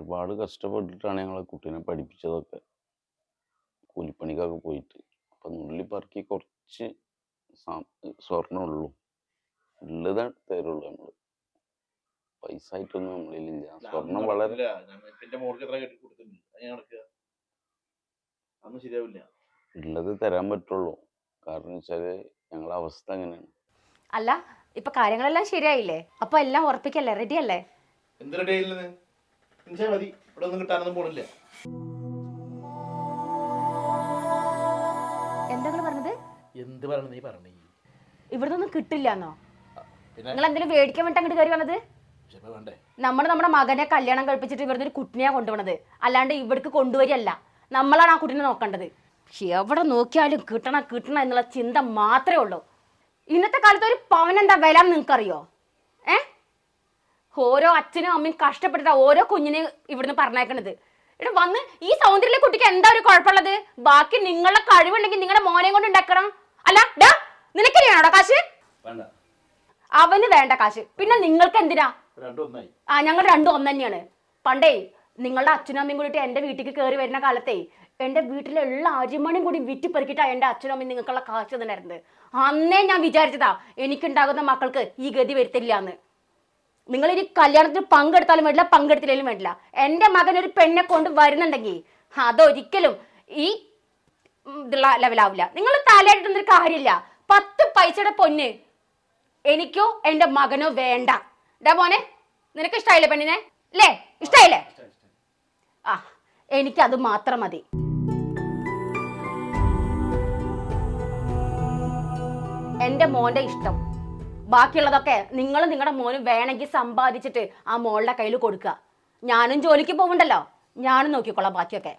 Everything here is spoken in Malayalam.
ഒരുപാട് കഷ്ടപ്പെട്ടിട്ടാണ് ഞങ്ങളെ കുട്ടീനെ പഠിപ്പിച്ചതൊക്കെ. കൂലിപ്പണിക്കൊക്കെ പോയിട്ട്. അപ്പം നുള്ളി പറക്കി കുറച്ച് സ്വർണമുള്ളൂ ഉള്ളത് തരുള്ളൂ നമ്മൾ പൈസ ആയിട്ടൊന്നും നമ്മളില്ല സ്വർണം വളരെ ഉള്ളത് തരാൻ പറ്റുള്ളൂ. കാരണം വെച്ചാൽ ഞങ്ങളെ അവസ്ഥ അങ്ങനെയാണ്. അല്ല ഇപ്പൊ കാര്യങ്ങളെല്ലാം ശരിയായില്ലേ? അപ്പൊ എല്ലാം ഉറപ്പിക്കല്ലേ? റെഡി അല്ലേ? എന്ത് റെഡി ആയില്ലെന്ന് നിമിഷ മതി. ഇവിടെ ഒന്നും കിട്ടാനൊന്നും പോണില്ല. എന്താ നിങ്ങൾ പറഞ്ഞത്? എന്ത് പറയണ നീ പറഞ്ഞേ. ഇവിടെ ഒന്നും കിട്ടില്ലെന്നോ പിന്നെ? നിങ്ങൾ എന്തെങ്കിലും മേടിക്കാൻ വേണ്ടി അങ്ങോട്ട് കയറി വന്നത്? വേണ്ടേ? നമ്മൾ നമ്മുടെ മകനെ കല്യാണം കഴിപ്പിച്ചിട്ട് ഇവിടുന്ന് ഒരു കുട്ടിനെയാ കൊണ്ടുവന്നത്. അല്ലാണ്ട് ഇവിടേക്ക് കൊണ്ടുവരികയല്ല നമ്മളാണ് ആ കുട്ടിനെ നോക്കേണ്ടത്. പക്ഷെ എവിടെ നോക്കിയാലും കിട്ടണം കിട്ടണം എന്നുള്ള ചിന്ത മാത്രമേ ഉള്ളൂ. ഇന്നത്തെ കാലത്ത് ഒരു പവനെന്താ വില നിങ്ങൾക്കറിയോ? ഏ? ഓരോ അച്ഛനും അമ്മയും കഷ്ടപ്പെട്ടിട്ടാ ഓരോ കുഞ്ഞിനെ ഇവിടുന്ന് പറഞ്ഞേക്കണത് ഇവിടെ വന്ന് ഈ സൗന്ദര്യത്തിലെ കുട്ടിക്ക് എന്താ ഒരു കുഴപ്പമുള്ളത്? ബാക്കി നിങ്ങളുടെ കഴിവുണ്ടെങ്കിൽ നിങ്ങളുടെ മോനെ കൊണ്ട് ഉണ്ടാക്കണം. അല്ല ഡാ നിനക്കറിയാണോടാ കാശ്? അവന് വേണ്ട കാശ്. പിന്നെ നിങ്ങൾക്ക് എന്തിനാ? ആ ഞങ്ങൾ രണ്ടും ഒന്ന് തന്നെയാണ് പണ്ടേ നിങ്ങളുടെ അച്ഛനും അമ്മയും കൂടിയിട്ട് എന്റെ വീട്ടിലേക്ക് കയറി വരുന്ന കാലത്തെ എന്റെ വീട്ടിലെ എല്ലാ അരിമണിയും കൂടി വിറ്റ് എന്റെ എന്റെ അച്ഛനും അമ്മയും നിങ്ങൾക്കുള്ള കാശ് തന്നെ അന്നേ ഞാൻ വിചാരിച്ചതാ എനിക്കുണ്ടാകുന്ന മക്കൾക്ക് ഈ ഗതി വരുത്തില്ല എന്ന്. നിങ്ങൾ ഒരു കല്യാണത്തിന് പങ്കെടുത്താലും വേണ്ടില്ല പങ്കെടുത്തില്ലെങ്കിലും വേണ്ടില്ല. എന്റെ മകൻ ഒരു പെണ്ണെ കൊണ്ട് വരുന്നുണ്ടെങ്കിൽ അതൊരിക്കലും ഈ ഇതുള്ള ലെവലാവില്ല. നിങ്ങൾ തലയായിട്ടൊന്നൊരു കാര്യമില്ല. പത്ത് പൈസയുടെ പൊന്ന് എനിക്കോ എന്റെ മകനോ വേണ്ട. ഡാ മോനെ നിനക്ക് ഇഷ്ടമായില്ലേ പെണ്ണിനെ? അല്ലേ ഇഷ്ടമായില്ലേ ആ എനിക്കത് മാത്രം മതി. എന്റെ മോന്റെ ഇഷ്ടം ബാക്കിയുള്ളതൊക്കെ നിങ്ങൾ നിങ്ങളുടെ മോന് വേണമെങ്കിൽ സമ്പാദിച്ചിട്ട് ആ മോളുടെ കയ്യിൽ കൊടുക്കുക. ഞാനും ജോലിക്ക് പോകണ്ടല്ലോ ഞാനും നോക്കിക്കോളാം ബാക്കിയൊക്കെ.